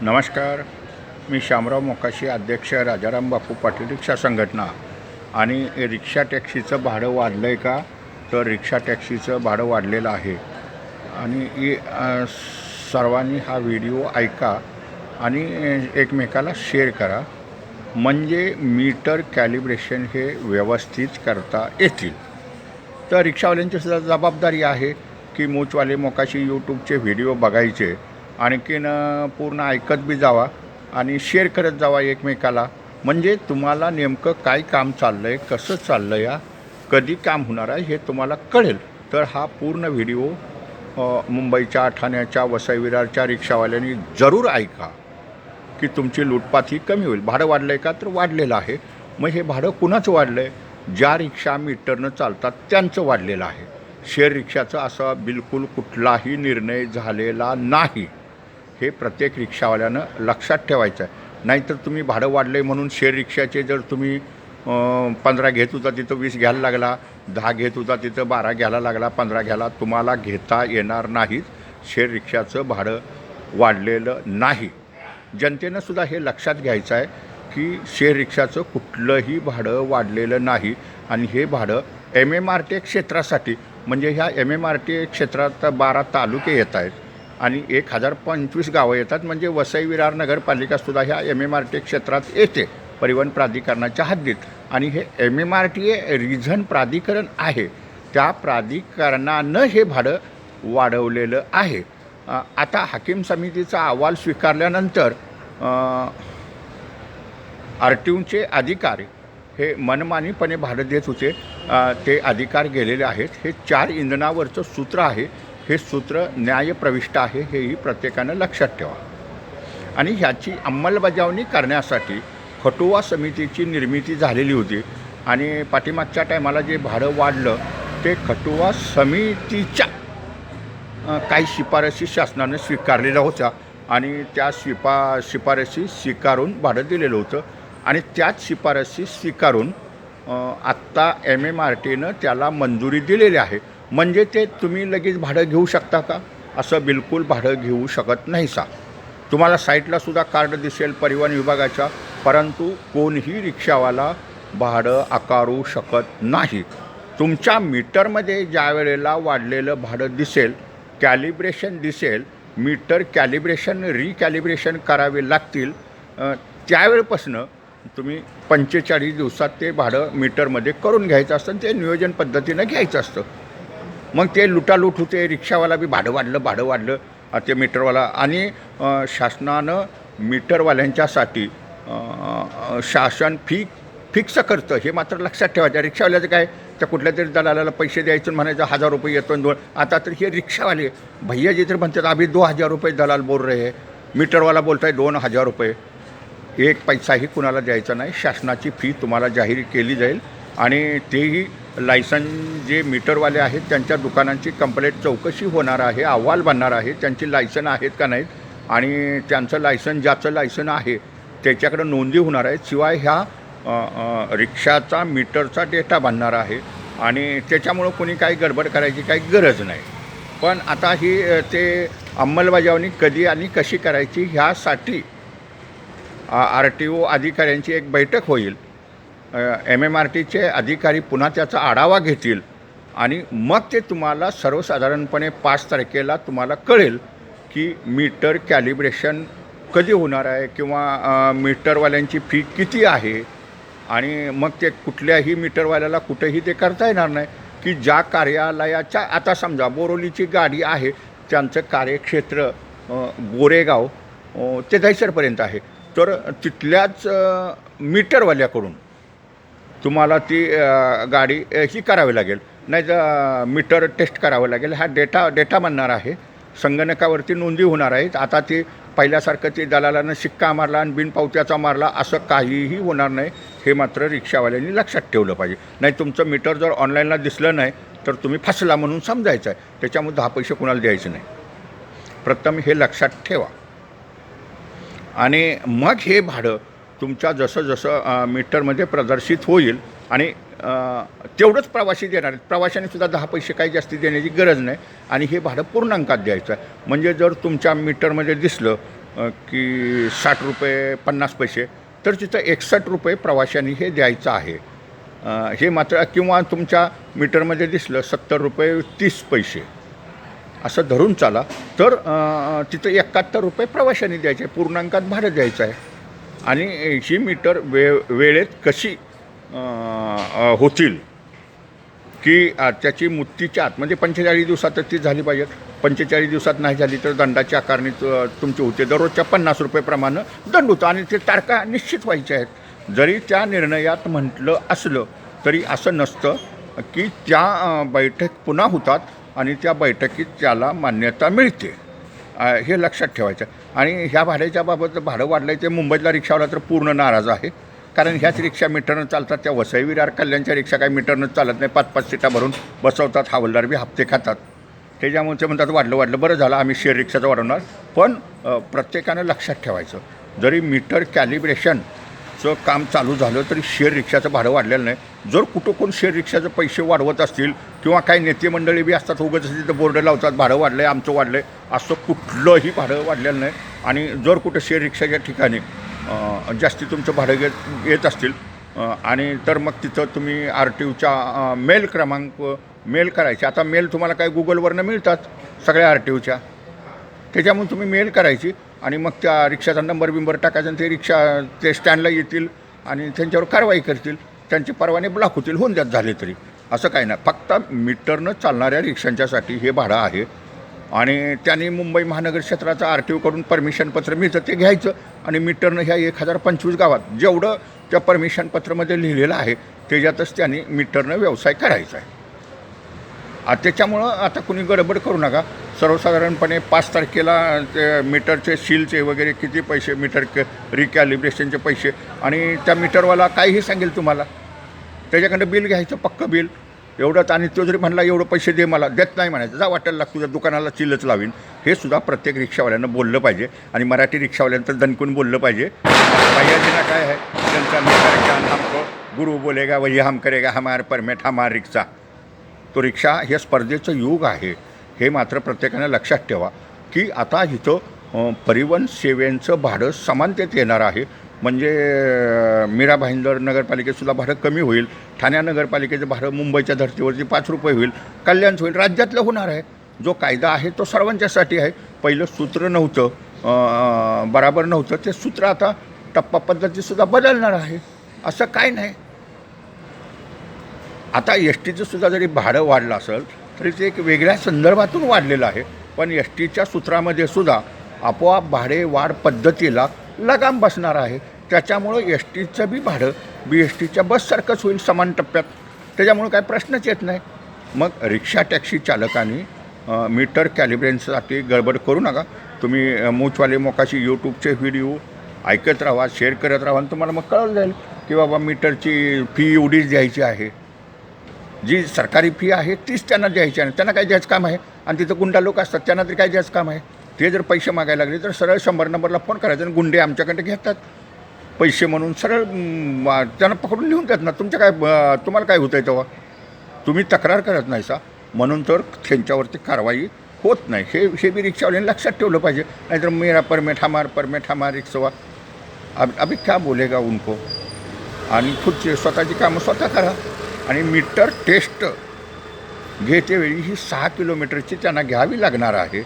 नमस्कार. मी शामराव मोकाशी अध्यक्ष राजाराम बापू पाटील रिक्षा संघटना. आणि रिक्षा टॅक्सीचं भाडं वाढलं आहे का? तर रिक्षा टॅक्सीचं भाडं वाढलेलं आहे. आणि इ- सर्वांनी हा व्हिडिओ ऐका आणि एकमेकाला शेअर करा. म्हणजे मीटर कॅलिब्रेशन हे व्यवस्थित करता येतील. तर रिक्षावाल्यांची सुद्धा जबाबदारी आहे की मूचवाले मोकाशी यूट्यूबचे व्हिडिओ बघायचे. आणखीन पूर्ण ऐकत बी जावा आणि शेअर करत जावा एकमेकाला. म्हणजे तुम्हाला नेमकं काय काम चाललं आहे कसं चाललं या कधी काम होणार आहे हे तुम्हाला कळेल. तर हा पूर्ण व्हिडिओ मुंबईच्या ठाण्याच्या वसई विरारच्या रिक्षावाल्यांनी जरूर ऐका की तुमची लूटपात ही कमी होईल. भाडं वाढलं आहे का? तर वाढलेलं आहे. मग हे भाडं कुणाचं वाढलं आहे ज्या रिक्षा मीटरनं चालतात त्यांचं वाढलेलं आहे. शेअर रिक्षाचं असा बिलकुल कुठलाही निर्णय झालेला नाही. हे प्रत्येक रिक्षावाल्यानं लक्षात ठेवायचं आहे. नाहीतर तुम्ही भाडं वाढलं आहे म्हणून शेअर रिक्षाचे जर तुम्ही पंधरा घेत होता तिथं वीस घ्यायला लागला दहा घेत होता तिथं बारा घ्यायला लागला पंधरा घ्यायला तुम्हाला घेता येणार नाहीत. शेअर रिक्षाचं भाडं वाढलेलं नाही. जनतेनं सुद्धा हे लक्षात घ्यायचं आहे की शेअर रिक्षाचं कुठलंही भाडं वाढलेलं नाही. आणि हे भाडं एम एम आर टी क्षेत्रासाठी म्हणजे ह्या एम एम आर टी क्षेत्रात बारा तालुके येत आहेत. आणि एक हजार पंचवीस गावं येतात म्हणजे वसई विरार नगरपालिकासुद्धा ह्या एम एम आर टी क्षेत्रात येते परिवहन प्राधिकरणाच्या हद्दीत. आणि हे M M R T A region प्राधिकरण आहे. त्या प्राधिकरणानं हे भाडं वाढवलेलं आहे. आता हाकीम समितीचा अहवाल स्वीकारल्यानंतर आर टी यूचे अधिकारी हे मनमानीपणे भाडं देत होते. ते अधिकार गेलेले आहेत. हे चार इंधनावरचं सूत्र आहे. हे सूत्र न्यायप्रविष्ट आहे हेही प्रत्येकानं लक्षात ठेवा. आणि ह्याची अंमलबजावणी करण्यासाठी खटुवा समितीची निर्मिती झालेली होती आणि पाठीमागच्या टायमाला जे भाडं वाढलं ते खटुवा समितीच्या काही शिफारसी शासनानं स्वीकारलेल्या होत्या आणि त्या शिफा शिफारसी स्वीकारून भाडं दिलेलं होतं आणि त्याच शिफारसी स्वीकारून आत्ता एम एम आर टीनं त्याला मंजुरी दिलेली आहे. म्हणजे ते तुम्ही लगेच भाडं घेऊ शकता का? असं बिलकुल भाडं घेऊ शकत नाही सा. तुम्हाला साईटला सुद्धा कार्ड दिसेल परिवहन विभागाच्या परंतु कोणीही रिक्षावाला भाडं आकारू शकत नाही. तुमच्या मीटरमध्ये ज्या वेळेला वाढलेलं भाडं दिसेल कॅलिब्रेशन दिसेल मीटर कॅलिब्रेशन रिकॅलिब्रेशन करावे लागतील त्यावेळेपासनं तुम्ही पंचेचाळीस दिवसात ते भाडं मीटरमध्ये करून घ्यायचं असतं ते नियोजन पद्धतीनं घ्यायचं असतं. मग ते लुटालूट होते रिक्षावाला बी भाडं वाढलं भाडं वाढलं. ते मीटरवाला आणि शासनानं मीटरवाल्यांच्यासाठी शासन फी फिक्स करतं. हे मात्र लक्षात ठेवायचं रिक्षावाल्याचं काय? त्या कुठल्या तरी दलालाला पैसे द्यायचं म्हणायचं हजार रुपये येतो आणि दोन. आता तर हे रिक्षावाले भैया जे तर म्हणतात आम्ही दो हजार रुपये दलाल बोल रहे मीटरवाला बोलताय दोन हजार रुपये. एक पैसाही कुणाला द्यायचा नाही. शासनाची फी तुम्हाला जाहीर केली जाईल आणि तेही लायसन जे मीटरवाले आहेत त्यांच्या दुकानांची कंप्लेंट चौकशी होणार आहे अहवाल बनणार आहे त्यांची लायसन आहेत का नाहीत आणि त्यांचं लायसन ज्याचं लायसन आहे त्याच्याकडं नोंदी होणार आहे शिवाय ह्या रिक्षाचा मीटरचा डेटा बांधणार आहे आणि त्याच्यामुळं कोणी काही गडबड करायची काही गरज नाही. पण आता ही ते अंमलबजावणी कधी आणि कशी करायची ह्यासाठी आर टी ओ अधिकाऱ्यांची एक बैठक होईल. एम एम आर टीचे अधिकारी पुन्हा त्याचा आढावा घेतील आणि मग ते तुम्हाला सर्वसाधारणपणे पाच तारखेला तुम्हाला कळेल की मीटर कॅलिब्रेशन कधी होणार आहे किंवा मीटरवाल्यांची फी किती आहे आणि मग ते कुठल्याही मीटरवाल्याला कुठेही ते करता येणार नाही की ज्या कार्यालयाच्या आता समजा बोरोलीची गाडी आहे त्यांचं कार्यक्षेत्र गोरेगाव ते दहिसरपर्यंत आहे. तर तिथल्याच मीटरवाल्याकडून तुम्हाला ती गाडी ही करावी लागेल. नाही तर मीटर टेस्ट करावं लागेल. हा डेटा डेटा बनणार आहे. संगणकावरती नोंदी होणार आहेत. आता ती पहिल्यासारखं ते दलालानं शिक्का मारला आणि बिनपावत्याचा मारला असं काहीही होणार नाही. हे मात्र रिक्षावाल्यांनी लक्षात ठेवलं पाहिजे. नाही तुमचं मीटर जर ऑनलाईनला दिसलं नाही तर तुम्ही फसला म्हणून समजायचं आहे. त्याच्यामुळे दहा पैसे कुणाला द्यायचे नाही. प्रथम हे लक्षात ठेवा. आणि मग हे भाडं तुमच्या जसं जसं मीटरमध्ये प्रदर्शित होईल आणि तेवढंच प्रवासी देणार आहेत. प्रवाशांनी सुद्धा दहा पैसे काही जास्ती देण्याची गरज नाही आणि हे भाडं पूर्णांकात द्यायचं आहे. म्हणजे जर तुमच्या मीटरमध्ये दिसलं की साठ रुपये पन्नास पैसे तर तिथं एकसष्ट रुपये प्रवाशांनी हे द्यायचं आहे. हे मात्र किंवा तुमच्या मीटरमध्ये दिसलं सत्तर रुपये तीस पैसे असं धरून चाला. तर तिथं एकाहत्तर रुपये प्रवाशांनी द्यायचे पूर्णांकात भाडं द्यायचं आहे. आणि ही मीटर वे वेळेत कशी होतील? की त्याची मुक्तीच्या आत म्हणजे पंचेचाळीस दिवसातच ती झाली पाहिजेत. पंचेचाळीस दिवसात नाही झाली तर दंडाची आकारणी तुमची होते. दररोजच्या पन्नास रुपयेप्रमाणे दंड होतो आणि ते तारखा निश्चित व्हायच्या आहेत. जरी त्या निर्णयात म्हटलं असलं तरी असं नसतं की त्या बैठक पुन्हा होतात आणि त्या बैठकीत त्याला मान्यता मिळते. हे लक्षात ठेवायचं. आणि ह्या भाड्याच्या बाबत भाडं वाढलं आहे ते मुंबईतला रिक्षावाला तर पूर्ण नाराज आहे. कारण ह्याच रिक्षा मीटरनं चालतात त्या वसई विरार कल्याणच्या रिक्षा काही मीटरनं चालत नाही. पाच पाच सीटा भरून बसवतात हवलदार बी हप्ते खातात. त्याच्यामुळे ते म्हणतात वाढलं वाढलं बरं झालं आम्ही शेअर रिक्षाचं वाढवणार. पण प्रत्येकानं लक्षात ठेवायचं जरी मीटर कॅलिब्रेशन चं काम चालू झालं तरी शेअर रिक्षाचं भाडं वाढलेलं नाही. जर कुठं कोण शेअर रिक्षाचे पैसे वाढवत असतील किंवा काही नेते मंडळी बी असतात उगाच तिथं बोर्ड लावतात भाडं वाढलं आहे आमचं वाढलं आहे असं कुठलंही भाडं वाढलेलं नाही. आणि जर कुठं शेअर रिक्षाच्या ठिकाणी जास्ती तुमचं भाडं घेत येत असतील आणि तर मग तिथं तुम्ही आर टी यूच्या मेल क्रमांक मेल करायचे. आता मेल तुम्हाला काय गुगलवरनं मिळतात सगळ्या आर टी यूच्या त्याच्यामुळे तुम्ही मेल करायची. आणि मग त्या रिक्षाचा नंबर बिंबर टाकायचा आणि ते रिक्षा ते स्टँडला येतील आणि त्यांच्यावर कारवाई करतील. त्यांचे परवाने ब्लॉक होतील होऊन जात झाले तरी. असं काही नाही. फक्त मीटरनं चालणाऱ्या रिक्षांच्यासाठी हे भाडं आहे. आणि त्यांनी मुंबई महानगर क्षेत्राचं आर टी ओकडून परमिशन पत्र मिळतं ते घ्यायचं. आणि मीटरनं ह्या एक हजार पंचवीस गावात जेवढं त्या परमिशन पत्रामध्ये लिहिलेलं आहे त्याच्यातच त्यांनी मीटरनं व्यवसाय करायचा आहे. त्याच्यामुळं आता कुणी गडबड करू नका. सर्वसाधारणपणे पाच तारखेला ते मीटरचे सीलचे वगैरे किती पैसे मीटर क रिकॅलिब्रेशनचे पैसे आणि त्या मीटरवाला काहीही सांगेल तुम्हाला. त्याच्याकडं बिल घ्यायचं पक्कं बिल. एवढंच आणि तो जरी म्हणला एवढं पैसे दे मला. देत नाही म्हणायचं. जा वाटायला लागतो तुझ्या दुकानाला चिलच लावीन. हे सुद्धा प्रत्येक रिक्षावाल्यानं बोललं पाहिजे आणि मराठी रिक्षावाल्यांतर दणकून बोललं पाहिजे. भैयाजीना काय आहे? त्यांचा मीटर हमको गुरु बोलेगा वही हम करेगा हमार परमेट हमार रिक्षा तो रिक्षा हे स्पर्धेचं युग आहे. हे मात्र प्रत्येकानं लक्षात ठेवा की आता इथं परिवहन सेवेचं भाडं समानतेत येणार आहे. म्हणजे मीरा भाईंदर नगरपालिकेतसुद्धा भाडं कमी होईल. ठाण्या नगरपालिकेचं भाडं मुंबईच्या धर्तीवरती पाच रुपये होईल. कल्याणचं होईल. राज्यातलं होणार आहे. जो कायदा आहे तो सर्वांच्यासाठी आहे. पहिलं सूत्र नव्हतं. बराबर नव्हतं. ते सूत्र आता टप्पा पद्धतीसुद्धा बदलणार आहे. असं काय नाही. आता एस टीचं सुद्धा जरी भाडं वाढलं असेल तरी ते एक वेगळ्या संदर्भातून वाढलेलं आहे. पण एस टीच्या सूत्रामध्ये सुद्धा आपोआप भाडे वाढ पद्धतीला लगाम बसणार आहे. त्याच्यामुळं एस टीचं बी भाडं बी एस टीच्या बससारखंच होईल समान टप्प्यात. त्याच्यामुळं काय प्रश्नच येत नाही. मग रिक्षा टॅक्सी चालकांनी मीटर कॅलिब्रेन्ससाठी गडबड करू नका. तुम्ही मूचवाले मोकाशी यूट्यूबचे व्हिडिओ ऐकत राहा शेअर करत राहा आणि तुम्हाला मग कळलं जाईल की बाबा मीटरची फी एवढीच द्यायची आहे. जी सरकारी फी आहे तीच त्यांना द्यायची आहे त्यांना काय द्यायचं काम आहे? आणि तिथं गुंडा लोक असतात त्यांना तरी काय द्यायचं काम आहे? ते जर पैसे मागायला लागले तर सरळ शंभर नंबरला फोन करायचा आणि गुंडे आमच्याकडे घेतात. पैसे म्हणून सरळ त्यांना पकडून लिहून देत ना तुमच्या काय तुम्हाला काय होतं आहे तेव्हा? तुम्ही तक्रार करत नाही सा. म्हणून तर त्यांच्यावरती कारवाई होत नाही. हे हे बी रिक्षावाल्यांनी लक्षात ठेवलं पाहिजे. नाहीतर मेरा परमेट हमार परमेट हमार रिक्षावा. अब अभी क्या बोलेगा उनको? आणि खुदचे स्वतःची कामं स्वतः करा. आणि मीटर टेस्ट घेतेवेळी ही सहा किलोमीटरची त्यांना घ्यावी लागणार आहे.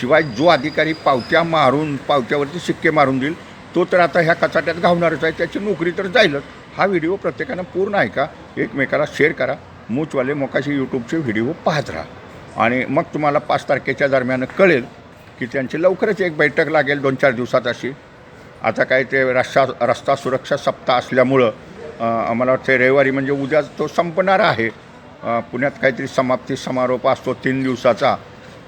शिवाय जो अधिकारी पावत्या मारून पावत्यावरती शिक्के मारून देईल तो तर आता ह्या कचाट्यात घावणारच आहे. त्याची नोकरी तर जाईलच. हा व्हिडिओ प्रत्येकानं पूर्ण ऐका एकमेकाला शेअर करा. मूचवाले मोकाशी यूट्यूबचे व्हिडिओ पाहत राहा. आणि मग तुम्हाला पाच तारखेच्या दरम्यान कळेल की त्यांची लवकरच एक बैठक लागेल दोन चार दिवसात अशी. आता काय ते रस्ता रस्ता सुरक्षा सप्ताह असल्यामुळं आम्हाला वाटते वाटतं रविवारी म्हणजे उद्या तो संपणार आहे. पुण्यात काहीतरी समाप्ती समारोप असतो तीन दिवसाचा.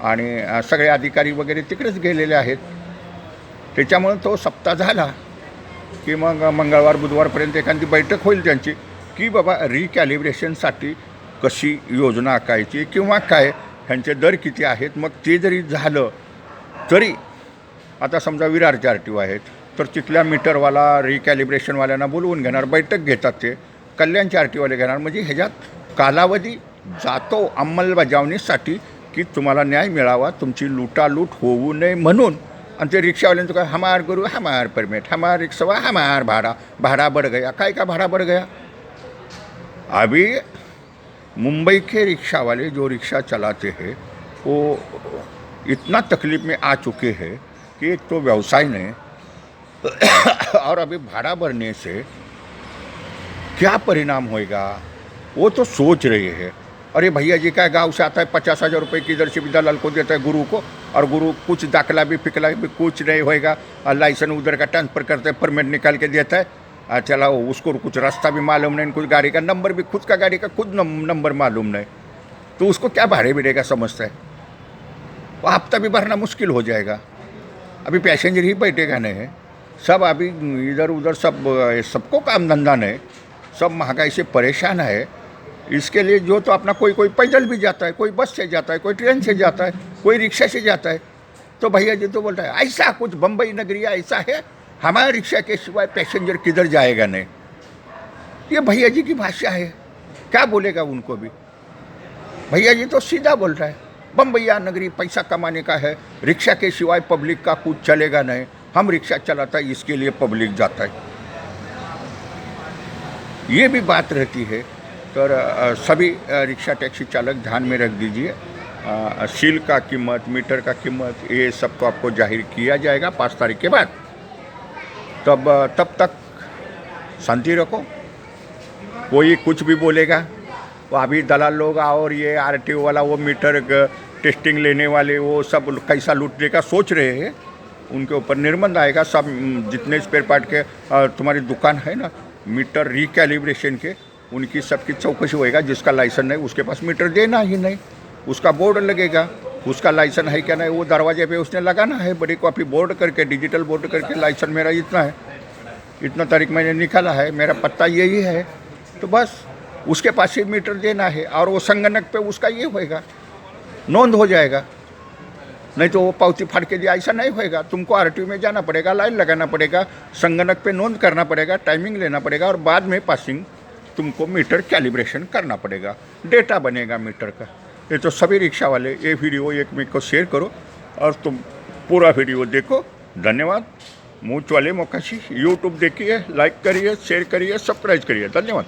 आणि सगळे अधिकारी वगैरे तिकडेच गेलेले आहेत. त्याच्यामुळं तो सप्ताह झाला की मग मंगळवार बुधवारपर्यंत एखादी बैठक होईल त्यांची की बाबा रिकॅलिब्रेशनसाठी कशी योजना आखायची किंवा काय ह्यांचे दर किती आहेत? मग ते जरी झालं तरी आता समजा विरारचे आर टी ओ आहेत. तर तिथल्या मीटरवाला रिकॅलिब्रेशनवाल्यांना बोलवून घेणार बैठक घेतात ते कल्याणचे आर घेणार. म्हणजे ह्याच्यात कालावधी जातो अंमलबजावणीसाठी की तुम्हाला न्याय मिळावा तुमची लुटालूट होऊ नये म्हणून. आणि ते रिक्षावाल्यांचं काय हमार गुरु हमार परमिट हमार रिक्शा हमार भाड़ा भाड़ा बढ़ गया. काय का भाड़ा बढ़ गया? अभी मुंबई के रिक्शा वाले जो रिक्शा चलाते हैं वो इतना तकलीफ में आ चुके हैं कि एक तो व्यवसाय नाही और अभी भाड़ा बढ़ने से क्या परिणाम होएगा? वो तो सोच रहे हैं। अरे भैया जी क्या गाँव से आता है, पचास हज़ार रुपये की इधर से दलाल को देता है गुरु को, और गुरु कुछ दाखिला भी पिकला भी कुछ नहीं होएगा। और लाइसेंस उधर का ट्रांसफ़र करते हैं, परमिट निकाल के देता है। और चला उसको कुछ रास्ता भी मालूम नहीं, कुछ गाड़ी का नंबर भी, खुद का गाड़ी का खुद नंबर मालूम नहीं। तो उसको क्या भाड़े बिड़े का समझता है? वो हफ़्ता भी भरना मुश्किल हो जाएगा। अभी पैसेंजर ही बैठेगा नहीं सब अभी इधर उधर सब सबको काम धंधा नहीं, सब महँगाई से परेशान है। इसके लिए जो तो अपना कोई कोई पैदल भी जाता है, कोई बस से जाता है, कोई ट्रेन से जाता है, कोई रिक्शा से जाता है तो भैया जी तो बोल बोलता है, ऐसा कुछ बम्बई नगरिया ऐसा है, हमारे रिक्शा के सिवाय पैसेंजर किधर जाएगा नहीं? ये भैया जी की भाषा है, क्या बोलेगा उनको भी? भैया जी तो सीधा बोल रहा है बम्बैया नगरी पैसा कमाने का है, रिक्शा के सिवाय पब्लिक का कुछ चलेगा नहीं। हम रिक्शा चलाता है, इसके लिए पब्लिक जाता है। ये भी बात रहती है। तो सभी रिक्शा टैक्सी चालक ध्यान में रख दीजिए। सील का कीमत, मीटर का कीमत, ये सब तो आपको ज़ाहिर किया जाएगा पाँच तारीख के बाद। तब तब तक शांति रखो। कोई कुछ भी बोलेगा, वो अभी दलाल लोग और ये आरटीओ वाला, वो मीटर टेस्टिंग लेने वाले, वो सब कैसा लूटने का सोच रहे हैं। उनके ऊपर निर्बंध आएगा सब जितने स्पेयर पार्ट के तुम्हारी दुकान है ना मीटर रिकैलिब्रेशन के, उनकी सबकी चौकसी होएगा, जिसका लाइसेंस नहीं उसके पास मीटर देना ही नहीं। उसका बोर्ड लगेगा, उसका लाइसेंस है क्या नहीं, वो दरवाजे पे उसने लगाना है, बड़ी कॉपी बोर्ड करके डिजिटल बोर्ड करके लाइसेंस मेरा इतना है। इतना तारीख मैंने निकाला है, मेरा पत्ता यही है तो बस, उसके पास ही मीटर देना है, और वो संगणक पे उसका ये होएगा, नोंद हो जाएगा। नहीं तो वो पावती फाड़ के दिया ऐसा नहीं होएगा। तुमको आरटीओ में जाना पड़ेगा, लाइन लगाना पड़ेगा, संगणक पे नोंद करना पड़ेगा टाइमिंग लेना पड़ेगा और बाद में पासिंग तुमको मीटर कैलिब्रेशन करना पड़ेगा। डेटा बनेगा मीटर का। ये तो सभी रिक्शा वाले, ये वीडियो एक मेरे को शेयर करो और तुम पूरा वीडियो देखो। धन्यवाद। मूच वाले मोकाशी। यूट्यूब देखिए लाइक करिए शेयर करिए सब्सक्राइब करिए। धन्यवाद।